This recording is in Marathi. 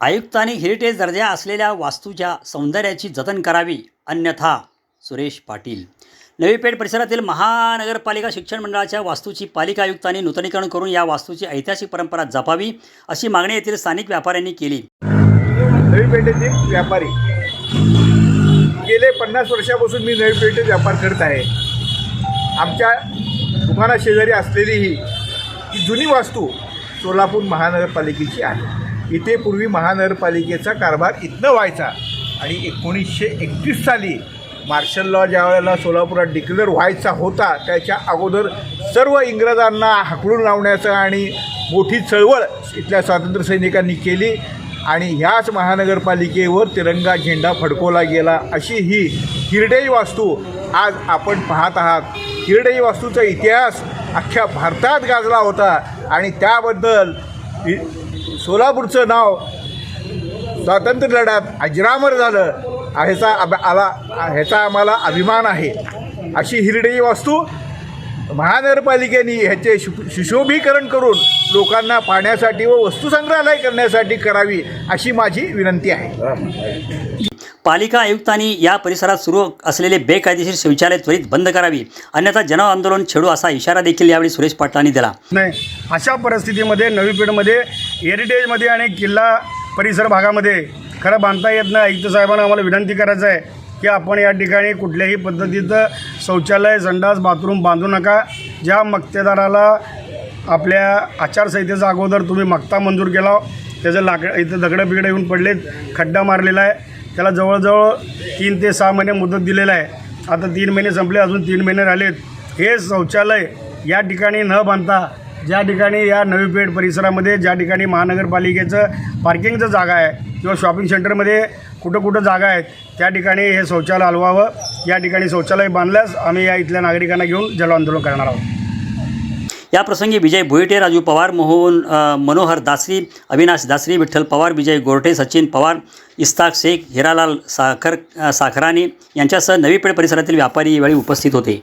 आयुक्तांनी हेरिटेज दर्जा असलेल्या वास्तूच्या सौंदर्याची जतन करावी अन्यथा सुरेश पाटील. नवी पेठ परिसरातील महानगरपालिका शिक्षण मंडळाच्या वास्तूची पालिका आयुक्तांनी नूतनीकरण करून या वास्तूची ऐतिहासिक परंपरा जपावी अशी मागणी येथील स्थानिक व्यापाऱ्यांनी केली. नवी पेठेतील व्यापारी. गेले पन्नास वर्षापासून मी नवी पेठेत व्यापार करत आहे. आमच्या दुकाना शेजारी असलेली ही जुनी वास्तू सोलापूर महानगरपालिकेची आहे. इथे पूर्वी महानगरपालिकेचा कारभार इथनं व्हायचा. आणि एकोणीसशे एकतीस साली मार्शल लॉ ज्या वेळेला सोलापुरात डिक्लेअर व्हायचा होता त्याच्या अगोदर सर्व इंग्रजांना हाकलून लावण्याचं आणि मोठी चळवळ इथल्या स्वातंत्र्य सैनिकांनी केली आणि ह्याच महानगरपालिकेवर तिरंगा झेंडा फडकवला गेला. अशी ही हिरडेई वास्तू आज आपण पाहत आहात. हिरडेई वास्तूचा इतिहास अख्ख्या भारतात गाजला होता आणि त्याबद्दल सोलापूरचं नाव स्वातंत्र्य लढ्यात अजरामर झालं ह्याचा अब आला ह्याचा आम्हाला अभिमान आहे. अशी हिरडी वास्तू महानगरपालिकेने ह्याचे शु सुशोभीकरण करून लोकांना पाहण्यासाठी व वस्तू संग्रहालय करण्यासाठी करावी अशी माझी विनंती आहे. पालिका आयुक्तांनी या परिसरात सुरू असलेले बेकायदेशीर शौचालय त्वरित बंद करावी. अन्यथा जन आंदोलन छेडू असा इशारा देखील यावेळी सुरेश पाटलांनी दिला. नाही अशा परिस्थितीमध्ये नवी पेठमध्ये हेरिटेजमध्ये आणि किल्ला परिसर भागामध्ये खरं बांधता येत नाही. आयुक्त साहेबांना आम्हाला विनंती करायचं आहे की आपण या ठिकाणी कुठल्याही पद्धतीचं शौचालय संडास बाथरूम बांधू नका. ज्या मक्तेदाराला आपल्या आचारसंहितेचा अगोदर तुम्ही मक्ता मंजूर केला त्याचं लाकड इथं दगडं बिगडं येऊन पडलेत खड्डा मारलेला आहे. त्याला जवळजवळ तीन ते सहा महिने मुदत दिलेलं आहे. आता तीन महिने संपले अजून तीन महिने राहिलेत. हे शौचालय या ठिकाणी न बांधता ज्या ठिकाणी या नवी पेठ परिसरामध्ये ज्या ठिकाणी महानगरपालिकेचं पार्किंगचं जागा आहे किंवा शॉपिंग सेंटरमध्ये कुठं कुठं जागा आहेत त्या ठिकाणी हे शौचालय हलवावं. या ठिकाणी शौचालय बांधल्यास आम्ही या इथल्या नागरिकांना घेऊन जल आंदोलन करणार आहोत. या प्रसंगी विजय भुईटे राजू पवार मोहन मनोहर दासरी अविनाश दासरी विठ्ठल पवार विजय गोरटे सचिन पवार इस्ताक शेख हिरालाल साखर साखराने यांच्यासह नवी पेठ परिसरातील व्यापारी यावेळी उपस्थित होते.